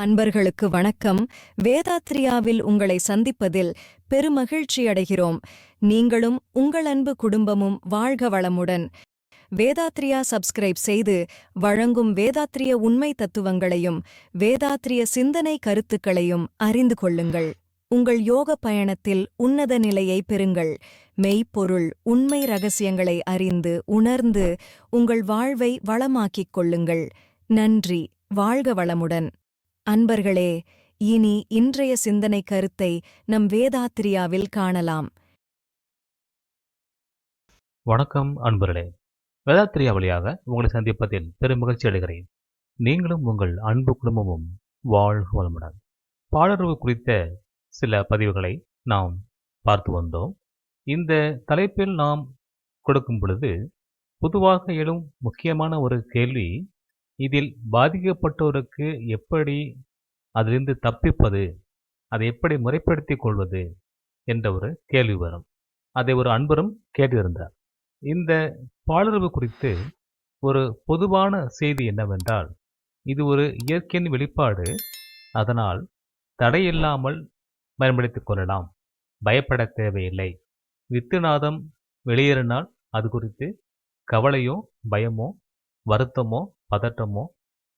அன்பர்களுக்கு வணக்கம். வேதாத்ரியாவில் உங்களை சந்திப்பதில் பெருமகிழ்ச்சி அடைகிறோம். நீங்களும் உங்கள் அன்பு குடும்பமும் வாழ்க வளமுடன். வேதாத்ரியா சப்ஸ்கிரைப் செய்து வழங்கும் வேதாத்ரிய உண்மை தத்துவங்களையும் வேதாத்ரிய சிந்தனை கருத்துக்களையும் அறிந்து கொள்ளுங்கள். உங்கள் யோக பயணத்தில் உன்னத நிலையை பெறுங்கள். மெய்ப்பொருள் உண்மை ரகசியங்களை அறிந்து உணர்ந்து உங்கள் வாழ்வை வளமாக்கிக் கொள்ளுங்கள். நன்றி. வாழ்க வளமுடன். அன்பர்களே இனி இன்றைய சிந்தனை கருத்தை நம் வேதாத்திரியாவில் காணலாம். வணக்கம் அன்பர்களே. வேதாத்திரியா வழியாக உங்களை சந்திப்பதில் பெரும் மகிழ்ச்சி அடைகிறேன். நீங்களும் உங்கள் அன்பு குடும்பமும் வாழ்க வளமுடன். பாடர்வு குறித்த சில பதிவுகளை நாம் பார்த்து வந்தோம். இந்த தலைப்பில் நாம் கொடுக்கும் பொழுது பொதுவாக எழும் முக்கியமான ஒரு கேள்வி இதில் பாதிக்கப்பட்டோருக்கு எப்படி அதிலிருந்து தப்பிப்பது? அதை எப்படி முறைப்படுத்திக் கொள்வது? என்ற ஒரு கேள்வி வரும். அதை ஒரு அன்பரும் கேட்டிருந்தார். இந்த பாலுறவு குறித்து ஒரு பொதுவான செய்தி என்னவென்றால் இது ஒரு இயற்கையின் வெளிப்பாடு. அதனால் தடையில்லாமல் பயன்படுத்தி கொள்ளலாம். பயப்பட தேவையில்லை. வித்துநாதம் வெளியேறினால் அது குறித்து கவலையோ பயமோ வருத்தமோ பதட்டமோ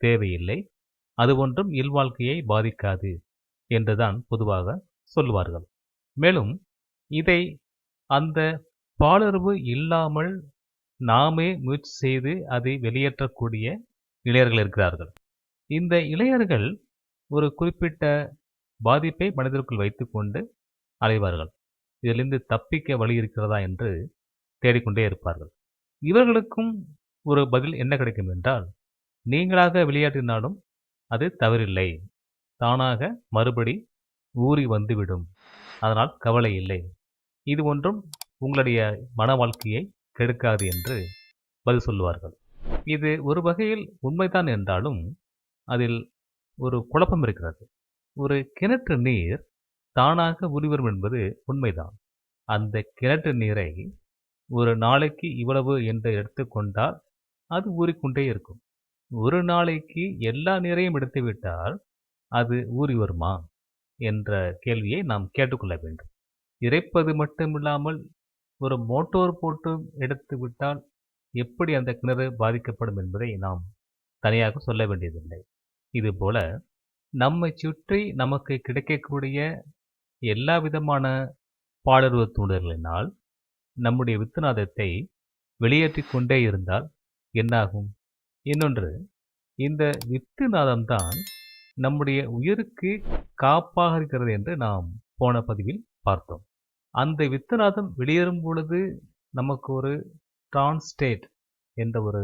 தேவையில்லை. அது ஒன்றும் இல்வாழ்க்கையை பாதிக்காது என்றுதான் பொதுவாக சொல்வார்கள் மேலும் இதை அந்த பாலுறவு இல்லாமல் நாமே முயற்சி செய்து அதை வெளியேற்றக்கூடிய இளையர்கள் இருக்கிறார்கள். இந்த இளையர்கள் ஒரு குறிப்பிட்ட பாதிப்பை மனதிற்குள் வைத்துக்கொண்டு அலைவார்கள். இதிலிருந்து தப்பிக்க வழி இருக்கிறதா என்று தேடிக்கொண்டே இருப்பார்கள். இவர்களுக்கும் ஒரு பதில் என்ன கிடைக்கும் என்றால் நீங்களாக விளையாட்டினாலும் அது தவறில்லை. தானாக மறுபடி ஊறி வந்துவிடும். அதனால் கவலை இல்லை. இது ஒன்றும் உங்களுடைய மன வாழ்க்கையை கெடுக்காது என்று பதில் சொல்லுவார்கள். இது ஒரு வகையில் உண்மைதான் என்றாலும் அதில் ஒரு குழப்பம் இருக்கிறது. ஒரு கிணற்று நீர் தானாக ஊறிவரும் என்பது உண்மைதான். அந்த கிணற்று நீரை ஒரு நாளைக்கு இவ்வளவு என்று எடுத்துக்கொண்டால் அது ஊறிக்கொண்டே இருக்கும். ஒரு நாளைக்கு எல்லா நீரையும் எடுத்துவிட்டால் அது ஊறி வருமா? என்ற கேள்வியை நாம் கேட்டுக்கொள்ள வேண்டும். இறைப்பது மட்டுமில்லாமல் ஒரு மோட்டோர் போட்டு எடுத்து விட்டால் எப்படி அந்த கிணறு பாதிக்கப்படும் என்பதை நாம் தனியாக சொல்ல வேண்டியதில்லை. இதுபோல நம்மை சுற்றி நமக்கு கிடைக்கக்கூடிய எல்லா விதமான பாடர்வு தூண்டல்களினால் நம்முடைய வித்துநாதத்தை வெளியேற்றிக் கொண்டே இருந்தால் என்னாகும்? இன்னொன்று இந்த வித்துநாதம்தான் நம்முடைய உயிருக்கு காப்பாக இருக்கிறது என்று நாம் போன பதிவில் பார்த்தோம். அந்த வித்துநாதம் வெளியேறும் பொழுது நமக்கு ஒரு டிரான்ஸ்டேட் என்ற ஒரு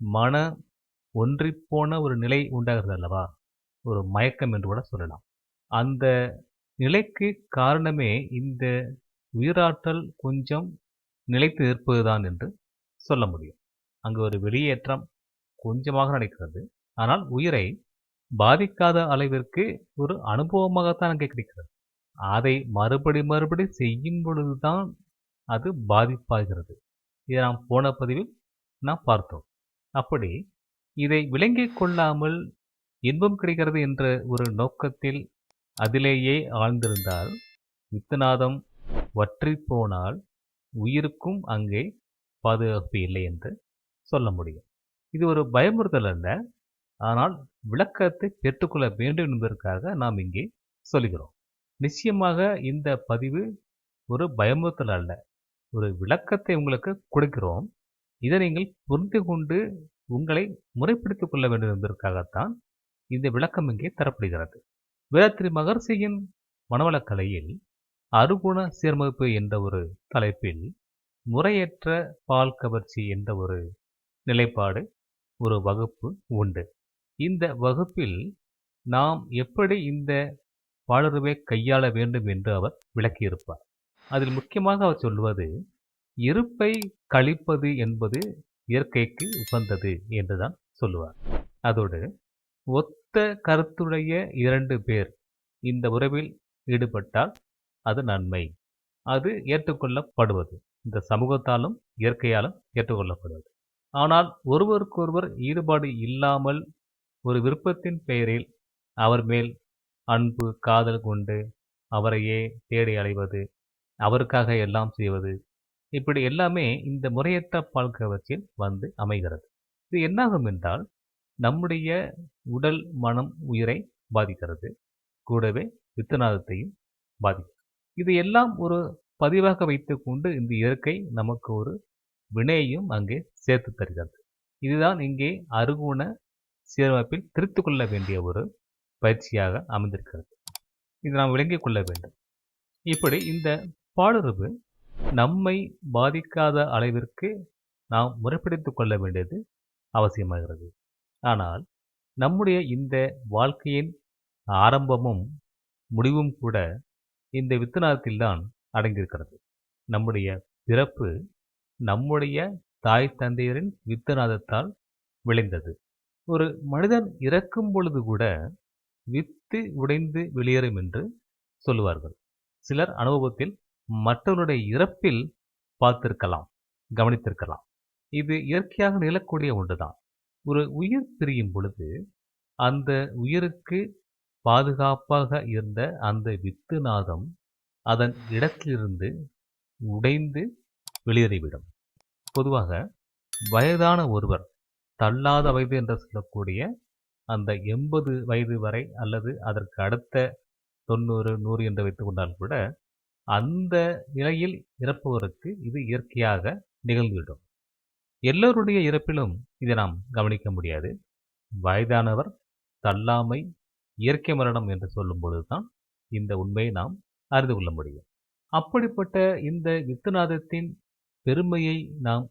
மன ஒன்றிப்போன ஒரு நிலை உண்டாகிறது அல்லவா? ஒரு மயக்கம் என்று கூட சொல்லலாம். அந்த நிலைக்கு காரணமே இந்த உயிராற்றல் கொஞ்சம் நிலைத்து நிற்பதுதான் என்று சொல்ல முடியும். அங்கு ஒரு வெளியேற்றம் கொஞ்சமாக நடக்கிறது. ஆனால் உயிரை பாதிக்காத அளவிற்கு ஒரு அனுபவமாகத்தான் அங்கே கிடைக்கிறது. அதை மறுபடி மறுபடி செய்யும் பொழுதுதான் அது பாதிப்பாகிறது. இதை நாம் போன பதிவில் நாம் பார்த்தோம். அப்படி இதை விளங்கிக் கொள்ளாமல் இன்பம் கிடைக்கிறது என்ற ஒரு நோக்கத்தில் அதிலேயே ஆழ்ந்திருந்தால் வித்தநாதம் வற்றி போனால் உயிருக்கும் அங்கே பாதுகாப்பு இல்லை என்று சொல்ல முடியும். இது ஒரு பயமுறுத்தல் அல்ல. ஆனால் விளக்கத்தை பெற்றுக்கொள்ள வேண்டும் என்பதற்காக நாம் இங்கே சொல்கிறோம். நிச்சயமாக இந்த பதிவு ஒரு பயமுறுத்தல் அல்ல. ஒரு விளக்கத்தை உங்களுக்கு கொடுக்கிறோம். இதை நீங்கள் புரிந்து கொண்டு உங்களை முறைப்படுத்திக் கொள்ள வேண்டும் என்பதற்காகத்தான் இந்த விளக்கம் இங்கே தரப்படுகிறது. வேதத்திரி மகர்ஷியின் மனவளக்கலையில் அருகுண சீர்மதிப்பு என்ற ஒரு தலைப்பில் முறையற்ற பால் கவர்ச்சி என்ற ஒரு நிலைப்பாடு ஒரு வகுப்பு உண்டு. இந்த வகுப்பில் நாம் எப்படி இந்த பாலுறவை கையாள வேண்டும் என்று அவர் விளக்கியிருப்பார். அதில் முக்கியமாக அவர் சொல்வது இருப்பை கழிப்பது என்பது இயற்கைக்கு உகந்தது என்றுதான் சொல்லுவார். அதோடு ஒத்த கருத்துடைய இரண்டு பேர் இந்த உறவில் ஈடுபட்டால் அது நன்மை. அது ஏற்றுக்கொள்ளப்படுவது. இந்த சமூகத்தாலும் இயற்கையாலும் ஏற்றுக்கொள்ளப்படுவது. ஆனால் ஒருவருக்கொருவர் ஈடுபாடு இல்லாமல் ஒரு விருப்பத்தின் பெயரில் அவர் மேல் அன்பு காதல் கொண்டு அவரையே தேடி அலைவது அவருக்காக எல்லாம் செய்வது இப்படி எல்லாமே இந்த முறையற்ற பழக்கவற்றில் வந்து அமைகிறது. இது என்னாகும் என்றால் நம்முடைய உடல் மனம் உயிரை பாதிக்கிறது கூடவே வித்தநாதத்தையும் பாதிக்கும். இது எல்லாம் ஒரு பதிவாக வைத்துக்கொண்டு இந்த இயற்கை நமக்கு ஒரு வினையையும் அங்கே சேர்த்து தருகிறது. இதுதான் இங்கே அருகுண சீரமைப்பில் திருத்து கொள்ள வேண்டிய ஒரு பயிற்சியாக அமைந்திருக்கிறது. இது நாம் விளங்கிக் கொள்ள வேண்டும். இப்படி இந்த பாலுறவு நம்மை பாதிக்காத அளவிற்கு நாம் முறைப்படுத்தி கொள்ள வேண்டியது அவசியமாகிறது. ஆனால் நம்முடைய இந்த வாழ்க்கையின் ஆரம்பமும் முடிவும் கூட இந்த வித்தனாரத்தில்தான் அடங்கியிருக்கிறது. நம்முடைய பிறப்பு நம்முடைய தாய் தந்தையரின் வித்துநாதத்தால் விளைந்தது. ஒரு மனிதன் இறக்கும் பொழுது கூட வித்து உடைந்து வெளியேறும் என்று சொல்லுவார்கள். சிலர் அனுபவத்தில் மற்றவருடைய இறப்பில் பார்த்திருக்கலாம் கவனித்திருக்கலாம். இது இயற்கையாக நிலக்கூடிய ஒன்றுதான். ஒரு உயிர் பிரியும் பொழுது அந்த உயிருக்கு பாதுகாப்பாக இருந்த அந்த வித்து நாதம் அதன் இடத்திலிருந்து உடைந்து வெளியேறிவிடும். பொதுவாக வயதான ஒருவர் தள்ளாத வயது என்று சொல்லக்கூடிய அந்த எண்பது வயது வரை அல்லது அதற்கு அடுத்த தொண்ணூறு நூறு என்று வைத்துக் கொண்டால் கூட அந்த நிலையில் இறப்பவருக்கு இது இயற்கையாக நிகழ்ந்துவிடும். எல்லோருடைய இறப்பிலும் இதை நாம் கவனிக்க முடியாது. வயதானவர் தள்ளாமை இயற்கை மரணம் என்று சொல்லும் பொழுதுதான் இந்த உண்மையை நாம் அறிந்து கொள்ள முடியும். அப்படிப்பட்ட இந்த வித்துநாதத்தின் பெருமையை நாம்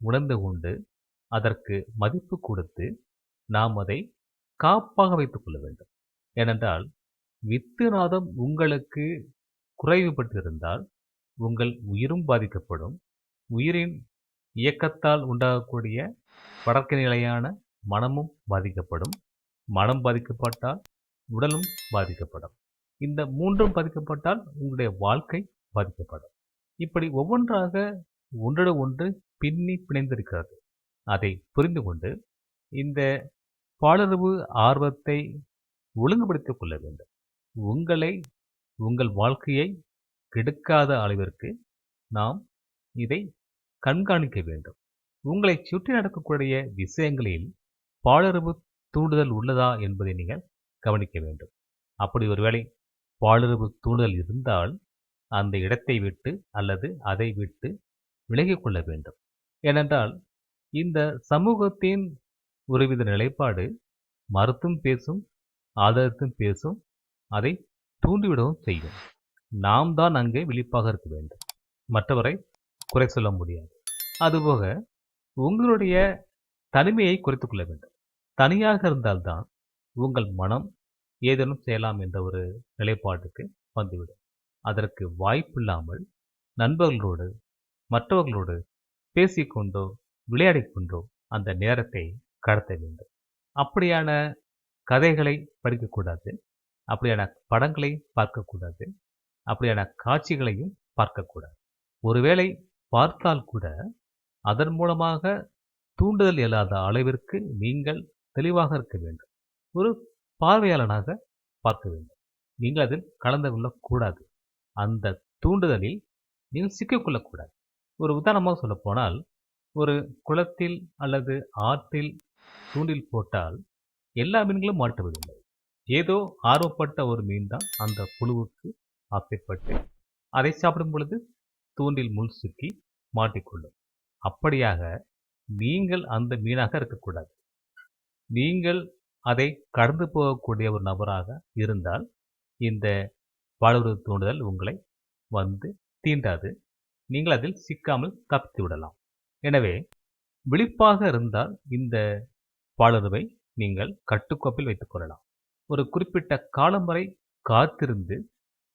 உணர்ந்து கொண்டு அதற்கு மதிப்பு கொடுத்து நாம் அதை காப்பாக வைத்துக் கொள்ள வேண்டும். ஏனென்றால் வித்துநாதம் உங்களுக்கு குறைவுபட்டிருந்தால் உங்கள் உயிரும் பாதிக்கப்படும். உயிரின் இயக்கத்தால் உண்டாகக்கூடிய வடக்கு நிலையான மனமும் பாதிக்கப்படும். மனம் பாதிக்கப்பட்டால் உடலும் பாதிக்கப்படும். இந்த மூன்றும் பாதிக்கப்பட்டால் உங்களுடைய வாழ்க்கை பாதிக்கப்படும். இப்படி ஒவ்வொன்றாக ஒன்றோடு ஒன்று பின்னி பிணைந்திருக்கிறது. அதை புரிந்து கொண்டு இந்த பாலுறவு ஆர்வத்தை ஒழுங்குபடுத்திக் கொள்ள வேண்டும். உங்களை உங்கள் வாழ்க்கையை கெடுக்காத அளவிற்கு நாம் இதை கண்காணிக்க வேண்டும். உங்களை சுற்றி நடக்கக்கூடிய விஷயங்களில் பாலுறவு தூண்டுதல் உள்ளதா என்பதை நீங்கள் கவனிக்க வேண்டும். அப்படி ஒருவேளை பாலுறவு தூண்டுதல் இருந்தால் அந்த இடத்தை விட்டு அல்லது அதை விட்டு விலகிக் கொள்ள வேண்டும். ஏனென்றால் இந்த சமூகத்தின் ஒருவித நிலைப்பாடு மறுத்தும் பேசும் ஆதரித்தும் பேசும் அதை தூண்டிவிடவும் செய்யும். நாம் தான் அங்கே விழிப்பாக இருக்க வேண்டும். மற்றவரை குறை சொல்ல முடியாது. அதுபோக உங்களுடைய தனிமையை குறைத்துக்கொள்ள வேண்டும். தனியாக இருந்தால்தான் உங்கள் மனம் ஏதேனும் செய்யலாம் என்ற ஒரு நிலைப்பாட்டுக்கு வந்துவிடும். அதற்கு வாய்ப்பில்லாமல் நண்பர்களோடு மற்றவர்களோடு பேசிக்கொண்டோ விளையாடிக்கொண்டோ அந்த நேரத்தை கடத்த வேண்டும். அப்படியான கதைகளை படிக்கக்கூடாது. அப்படியான படங்களை பார்க்கக்கூடாது. அப்படியான காட்சிகளையும் பார்க்கக்கூடாது. ஒருவேளை பார்த்தால் கூட அதன் மூலமாக தூண்டுதல் இல்லாத அளவிற்கு நீங்கள் தெளிவாக இருக்க வேண்டும். ஒரு பார்வையாளனாக பார்க்க வேண்டும். நீங்கள் அதில் கலந்து கொள்ளக்கூடாது. அந்த தூண்டுதலில் நீங்கள் சிக்கிக்கொள்ளக்கூடாது ஒரு உதாரணமாக சொல்லப்போனால் ஒரு குளத்தில் அல்லது ஆற்றில் தூண்டில் போட்டால் எல்லா மீன்களும் மாட்டுவதில்லை. ஏதோ ஆர்வப்பட்ட ஒரு மீன் தான் அந்த புழுவுக்கு ஆசைப்பட்டு அதை சாப்பிடும் பொழுது தூண்டில் முள் சுக்கி மாட்டிக்கொள்ளும். அப்படியாக நீங்கள் அந்த மீனாக இருக்கக்கூடாது. நீங்கள் அதை கடந்து போகக்கூடிய ஒரு நபராக இருந்தால் இந்த பாலுறவு தூண்டுதல் உங்களை வந்து தீண்டாது. நீங்கள் அதில் சிக்காமல் தப்பித்து விடலாம். எனவே விழிப்பாக இருந்தால் இந்த பாலுறவை நீங்கள் கட்டுக்கோப்பில் வைத்துக் கொள்ளலாம். ஒரு குறிப்பிட்ட காலம் வரை காத்திருந்து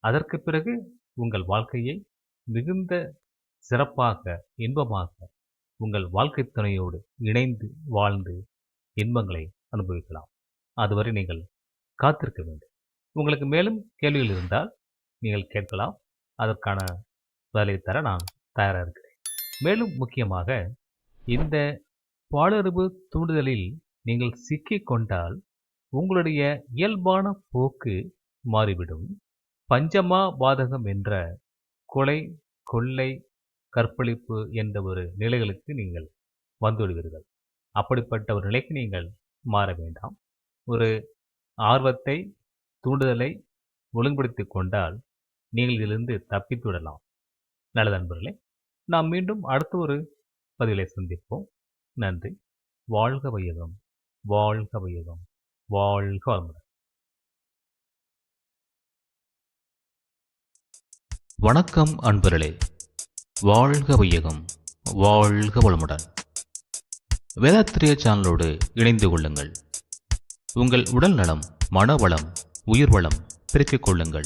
அதற்கு பிறகு உங்கள் வாழ்க்கையை மிகுந்த சிறப்பாக இன்பமாக உங்கள் வாழ்க்கை துணையோடு இணைந்து வாழ்ந்து இன்பங்களை அனுபவிக்கலாம். அதுவரை நீங்கள் காத்திருக்க வேண்டும். உங்களுக்கு மேலும் கேள்விகள் இருந்தால் நீங்கள் கேட்கலாம். அதற்கான பதிலை தர நான் தயாராக இருக்கிறேன். மேலும் முக்கியமாக இந்த பாலுறவு தூண்டுதலில் நீங்கள் சிக்கிக்கொண்டால் உங்களுடைய இயல்பான போக்கு மாறிவிடும். பஞ்சமா பாதகம் என்ற கொலை கொள்ளை கற்பழிப்பு என்ற ஒரு நிலைகளுக்கு நீங்கள் வந்துவிடுவீர்கள். அப்படிப்பட்ட ஒரு நிலைக்கு நீங்கள் மாற வேண்டாம். ஒரு ஆர்வத்தை தூண்டுதலை ஒழுங்குபடுத்தி கொண்டால் நீங்கள் இதிலிருந்து தப்பித்துவிடலாம் நல்ல நல்லது நண்பர்களே நாம் மீண்டும் அடுத்த ஒரு பதிலை சந்திப்போம். நன்றி. வாழ்க வையகம். வாழ்க வையகம். வாழ்க வளமுடன். வணக்கம் அன்பர்களே. வாழ்க வையகம். வாழ்க வளமுடன். வேதாத்திரிய சேனலோடு இணைந்து கொள்ளுங்கள். உங்கள் உடல் நலம் மனவளம் உயிர் வளம் பெருக்கிக் கொள்ளுங்கள்.